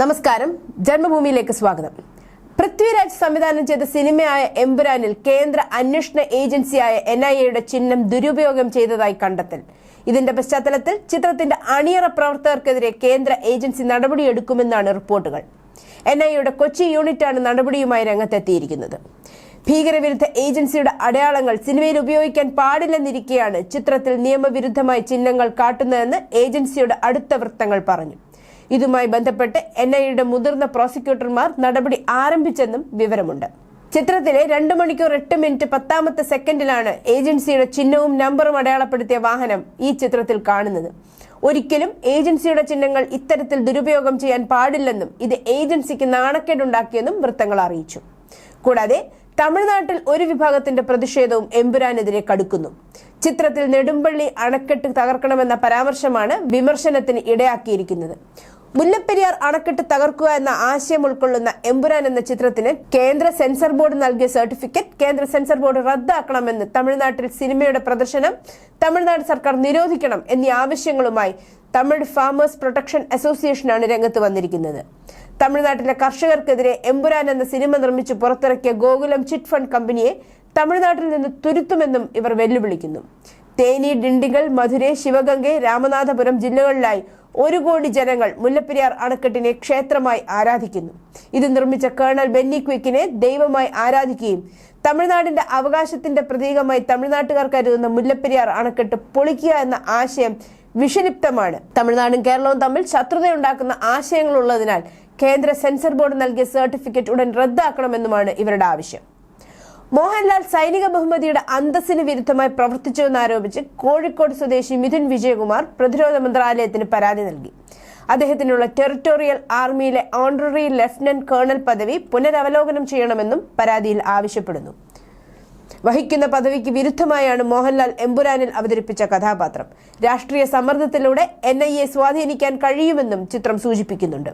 നമസ്കാരം. ജന്മഭൂമിയിലേക്ക് സ്വാഗതം. പൃഥ്വിരാജ് സംവിധാനം ചെയ്ത സിനിമയായ എംബുരാനിൽ കേന്ദ്ര അന്വേഷണ ഏജൻസിയായ എൻ ഐ എയുടെ ചിഹ്നം ദുരുപയോഗം ചെയ്തതായി കണ്ടെത്തൽ. ഇതിന്റെ പശ്ചാത്തലത്തിൽ ചിത്രത്തിന്റെ അണിയറ പ്രവർത്തകർക്കെതിരെ കേന്ദ്ര ഏജൻസി നടപടിയെടുക്കുമെന്നാണ് റിപ്പോർട്ടുകൾ. എൻ ഐ എയുടെ കൊച്ചി യൂണിറ്റാണ് നടപടിയുമായി രംഗത്തെത്തിയിരിക്കുന്നത്. ഭീകരവിരുദ്ധ ഏജൻസിയുടെ അടയാളങ്ങൾ സിനിമയിൽ ഉപയോഗിക്കാൻ പാടില്ലെന്നിരിക്കെയാണ് ചിത്രത്തിൽ നിയമവിരുദ്ധമായ ചിഹ്നങ്ങൾ കാട്ടുന്നതെന്ന് ഏജൻസിയുടെ അടുത്ത വൃത്തങ്ങൾ പറഞ്ഞു. ഇതുമായി ബന്ധപ്പെട്ട് എൻ ഐയുടെ മുതിർന്ന പ്രോസിക്യൂട്ടർമാർ നടപടി ആരംഭിച്ചെന്നും വിവരമുണ്ട്. ചിത്രത്തിലെ രണ്ട് മണിക്കൂർ എട്ട് മിനിറ്റ് പത്താമത്തെ സെക്കൻഡിലാണ് ഏജൻസിയുടെ ചിഹ്നവും നമ്പറും അടയാളപ്പെടുത്തിയ വാഹനം ഈ ചിത്രത്തിൽ കാണുന്നത്. ഒരിക്കലും ഏജൻസിയുടെ ചിഹ്നങ്ങൾ ഇത്തരത്തിൽ ദുരുപയോഗം ചെയ്യാൻ പാടില്ലെന്നും ഇത് ഏജൻസിക്ക് നാണക്കേടുണ്ടാക്കിയെന്നും വൃത്തങ്ങൾ അറിയിച്ചു. കൂടാതെ തമിഴ്നാട്ടിൽ ഒരു വിഭാഗത്തിന്റെ പ്രതിഷേധവും എമ്പുരാനെതിരെ കടുക്കുന്നു. ചിത്രത്തിൽ നെടുമ്പള്ളി അണക്കെട്ട് തകർക്കണമെന്ന പരാമർശമാണ് വിമർശനത്തിന് ഇടയാക്കിയിരിക്കുന്നത്. മുല്ലപ്പെരിയാർ അണക്കെട്ട് തകർക്കുക എന്ന ആശയം ഉൾക്കൊള്ളുന്ന എമ്പുരാൻ എന്ന ചിത്രത്തിന് കേന്ദ്ര സെൻസർ ബോർഡ് നൽകിയ സർട്ടിഫിക്കറ്റ് കേന്ദ്ര സെൻസർ ബോർഡ് റദ്ദാക്കണമെന്ന് തമിഴ്നാട്ടിൽ സിനിമയുടെ പ്രദർശനം തമിഴ്നാട് സർക്കാർ നിരോധിക്കണം എന്നീ ആവശ്യങ്ങളുമായി തമിഴ് ഫാമേഴ്സ് പ്രൊട്ടക്ഷൻ അസോസിയേഷനാണ് രംഗത്ത് വന്നിരിക്കുന്നത്. തമിഴ്നാട്ടിലെ കർഷകർക്കെതിരെ എമ്പുരാൻ എന്ന സിനിമ നിർമ്മിച്ച് പുറത്തിറക്കിയ ഗോകുലം ചിറ്റ് ഫണ്ട് കമ്പനിയെ തമിഴ്നാട്ടിൽ നിന്ന് തുരുത്തുമെന്നും ഇവർ വെല്ലുവിളിക്കുന്നു. തേനി ഡിണ്ടിഗൽ മധുരൈ ശിവഗംഗെ രാമനാഥപുരം ജില്ലകളിലായി ഒരു കോടി ജനങ്ങൾ മുല്ലപ്പെരിയാർ അണക്കെട്ടിനെ ക്ഷേത്രമായി ആരാധിക്കുന്നു. ഇത് നിർമ്മിച്ച കേണൽ ബെന്നി ക്വിക്കിനെ ദൈവമായി ആരാധിക്കുകയും തമിഴ്നാടിന്റെ അവകാശത്തിന്റെ പ്രതീകമായി തമിഴ്നാട്ടുകാർ കരുതുന്ന മുല്ലപ്പെരിയാർ അണക്കെട്ട് പൊളിക്കുക എന്ന ആശയം വിഷലിപ്തമാണ്. തമിഴ്നാടും കേരളവും തമ്മിൽ ശത്രുതയുണ്ടാക്കുന്ന ആശയങ്ങളുള്ളതിനാൽ കേന്ദ്ര സെൻസർ ബോർഡ് നൽകിയ സർട്ടിഫിക്കറ്റ് ഉടൻ റദ്ദാക്കണമെന്നുമാണ് ഇവരുടെ ആവശ്യം. മോഹൻലാൽ സൈനിക ബഹുമതിയുടെ അന്തസ്സിന് വിരുദ്ധമായി പ്രവർത്തിച്ചുവെന്നാരോപിച്ച് കോഴിക്കോട് സ്വദേശി മിഥുൻ വിജയകുമാർ പ്രതിരോധ മന്ത്രാലയത്തിന് പരാതി നൽകി. അദ്ദേഹത്തിനുള്ള ടെറിട്ടോറിയൽ ആർമിയിലെ ഓണററി ലഫ്റ്റനന്റ് കേണൽ പദവി പുനരവലോകനം ചെയ്യണമെന്നും പരാതിയിൽ ആവശ്യപ്പെടുന്നു. വഹിക്കുന്ന പദവിക്ക് വിരുദ്ധമായാണ് മോഹൻലാൽ എമ്പുരാനിൽ അവതരിപ്പിച്ച കഥാപാത്രം. രാഷ്ട്രീയ സമ്മർദ്ദത്തിലൂടെ എൻ ഐ എ സ്വാധീനിക്കാൻ കഴിയുമെന്നും ചിത്രം സൂചിപ്പിക്കുന്നുണ്ട്.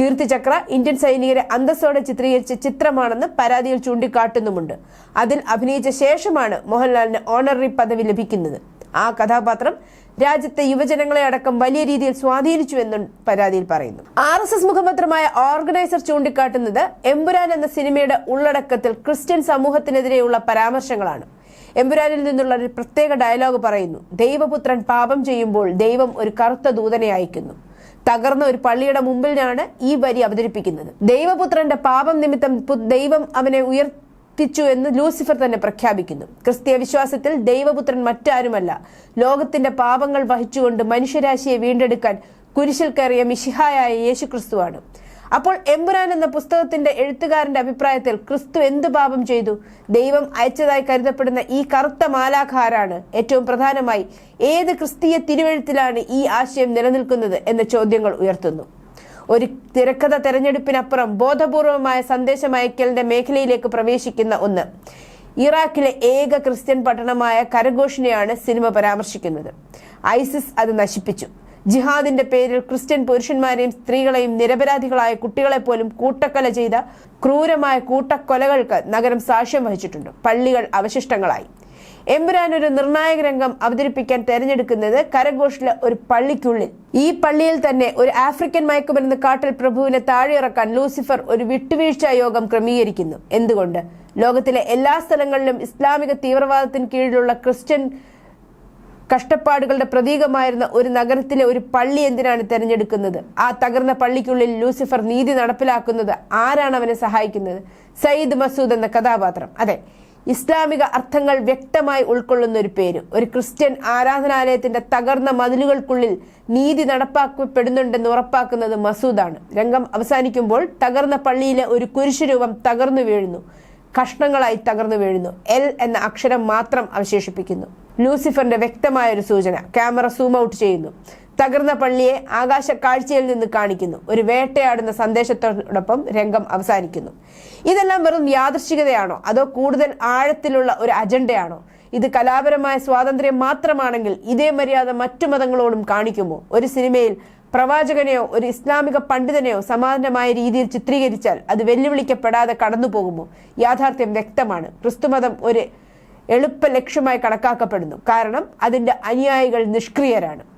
കീർത്തിചക്ര ഇന്ത്യൻ സൈനികരെ അന്തസ്സോടെ ചിത്രീകരിച്ച ചിത്രമാണെന്ന് പരാതിയിൽ ചൂണ്ടിക്കാട്ടുന്നുമുണ്ട്. അതിൽ അഭിനയിച്ച ശേഷമാണ് മോഹൻലാലിന് ഓണററി പദവി ലഭിക്കുന്നത്. ആ കഥാപാത്രം രാജ്യത്തെ യുവജനങ്ങളെ അടക്കം വലിയ രീതിയിൽ സ്വാധീനിച്ചു എന്നും പരാതിയിൽ പറയുന്നു. ആർ എസ് എസ് മുഖപത്രമായ ഓർഗനൈസർ ചൂണ്ടിക്കാട്ടുന്നത് എമ്പുരാൻ എന്ന സിനിമയുടെ ഉള്ളടക്കത്തിൽ ക്രിസ്ത്യൻ സമൂഹത്തിനെതിരെയുള്ള പരാമർശങ്ങളാണ്. എമ്പുരാനിൽ നിന്നുള്ള ഒരു പ്രത്യേക ഡയലോഗ് പറയുന്നു ദൈവപുത്രൻ പാപം ചെയ്യുമ്പോൾ ദൈവം ഒരു കറുത്ത ദൂതനെ അയക്കുന്നു. തകർന്ന ഒരു പള്ളിയുടെ മുമ്പിലാണ് ഈ വരി അവതരിപ്പിക്കുന്നത്. ദൈവപുത്രന്റെ പാപം നിമിത്തം ദൈവം അവനെ ഉയർത്തിച്ചു എന്ന് ലൂസിഫർ തന്നെ പ്രഖ്യാപിക്കുന്നു. ക്രിസ്തീയ വിശ്വാസത്തിൽ ദൈവപുത്രൻ മറ്റാരുമല്ല. ലോകത്തിന്റെ പാപങ്ങൾ വഹിച്ചുകൊണ്ട് മനുഷ്യരാശിയെ വീണ്ടെടുക്കാൻ കുരിശിൽ കയറിയ മിഷിഹായായ യേശു ക്രിസ്തുവാണ് അപ്പോൾ എമ്പുരാൻ എന്ന പുസ്തകത്തിന്റെ എഴുത്തുകാരന്റെ അഭിപ്രായത്തിൽ ക്രിസ്തു എന്ത് പാപം ചെയ്തു? ദൈവം അയച്ചതായി കരുതപ്പെടുന്ന ഈ കറുത്ത മാലാഖാരാണ് ഏറ്റവും പ്രധാനമായി ഏത് ക്രിസ്തീയ തിരുവഴുത്തിലാണ് ഈ ആശയം നിലനിൽക്കുന്നത് എന്ന ചോദ്യങ്ങൾ ഉയർത്തുന്നു. ഒരു തിരക്കഥ തെരഞ്ഞെടുപ്പിനപ്പുറം ബോധപൂർവമായ സന്ദേശം അയക്കലിന്റെ മേഖലയിലേക്ക് പ്രവേശിക്കുന്ന ഒന്ന്. ഇറാഖിലെ ഏക ക്രിസ്ത്യൻ പട്ടണമായ കരഘോഷിനെയാണ് സിനിമ പരാമർശിക്കുന്നത്. ഐസിസ് അത് നശിപ്പിച്ചു. ജിഹാദിന്റെ പേരിൽ ക്രിസ്ത്യൻ പുരുഷന്മാരെയും സ്ത്രീകളെയും നിരപരാധികളായ കുട്ടികളെ പോലും കൂട്ടക്കൊല ചെയ്ത ക്രൂരമായ കൂട്ടക്കൊലകൾക്ക് നഗരം സാക്ഷ്യം വഹിച്ചിട്ടുണ്ട്. പള്ളികൾ അവശിഷ്ടങ്ങളായി. എമ്പുരാൻ ഒരു നിർണായക രംഗം അവതരിപ്പിക്കാൻ തെരഞ്ഞെടുക്കുന്നത് കരഘോഷിലെ ഒരു പള്ളിക്കുള്ളിൽ. ഈ പള്ളിയിൽ തന്നെ ഒരു ആഫ്രിക്കൻ മയക്കുമരുന്ന് കാട്ടൽ പ്രഭുവിനെ താഴെയിറക്കാൻ ലൂസിഫർ ഒരു വിട്ടുവീഴ്ച യോഗം ക്രമീകരിക്കുന്നു. എന്തുകൊണ്ട്? ലോകത്തിലെ എല്ലാ സ്ഥലങ്ങളിലും ഇസ്ലാമിക തീവ്രവാദത്തിന് കീഴിലുള്ള ക്രിസ്ത്യൻ കഷ്ടപ്പാടുകളുടെ പ്രതീകമായിരുന്ന ഒരു നഗരത്തിലെ ഒരു പള്ളി എന്തിനാണ് തിരഞ്ഞെടുക്കുന്നത്? ആ തകർന്ന പള്ളിക്കുള്ളിൽ ലൂസിഫർ നീതി നടപ്പിലാക്കുന്നത് ആരാണ് അവനെ സഹായിക്കുന്നത്? സയ്യിദ് മസൂദ് എന്ന കഥാപാത്രം. അതെ ഇസ്ലാമിക അർത്ഥങ്ങൾ വ്യക്തമായി ഉൾക്കൊള്ളുന്ന ഒരു പേര്. ഒരു ക്രിസ്ത്യൻ ആരാധനാലയത്തിന്റെ തകർന്ന മതിലുകൾക്കുള്ളിൽ നീതി നടപ്പാക്കപ്പെടുന്നുണ്ടെന്ന് ഉറപ്പാക്കുന്നത് മസൂദാണ്. രംഗം അവസാനിക്കുമ്പോൾ തകർന്ന പള്ളിയിലെ ഒരു കുരിശുരൂപം തകർന്നു വീഴുന്നു. കഷ്ണങ്ങളായി തകർന്നു വീഴുന്നു. എൽ എന്ന അക്ഷരം മാത്രം അവശേഷിപ്പിക്കുന്നു. ലൂസിഫറിന്റെ വ്യക്തമായ ഒരു സൂചന. ക്യാമറ സൂം ഔട്ട് ചെയ്യുന്നു. തകർന്ന പള്ളിയെ ആകാശ കാഴ്ചയിൽ നിന്ന് കാണിക്കുന്നു. ഒരു വേട്ടയാടുന്ന സന്ദേശത്തോടൊപ്പം രംഗം അവസാനിക്കുന്നു. ഇതെല്ലാം വെറും യാദൃശ്ചികതയാണോ? അതോ കൂടുതൽ ആഴത്തിലുള്ള ഒരു അജണ്ടയാണോ? ഇത് കലാപരമായ സ്വാതന്ത്ര്യം മാത്രമാണെങ്കിൽ ഇതേ മര്യാദ മറ്റു മതങ്ങളോടും കാണിക്കുമോ? ഒരു സിനിമയിൽ പ്രവാചകനെയോ ഒരു ഇസ്ലാമിക പണ്ഡിതനെയോ സമാനമായ രീതിയിൽ ചിത്രീകരിച്ചാൽ അത് വെല്ലുവിളിക്കപ്പെടാതെ കടന്നു പോകുമോ യാഥാർത്ഥ്യം വ്യക്തമാണ്. ക്രിസ്തുമതം ഒരു എളുപ്പ ലക്ഷ്യമായി കണക്കാക്കപ്പെടുന്നു. കാരണം അതിന്റെ അനുയായികൾ നിഷ്ക്രിയരാണ്.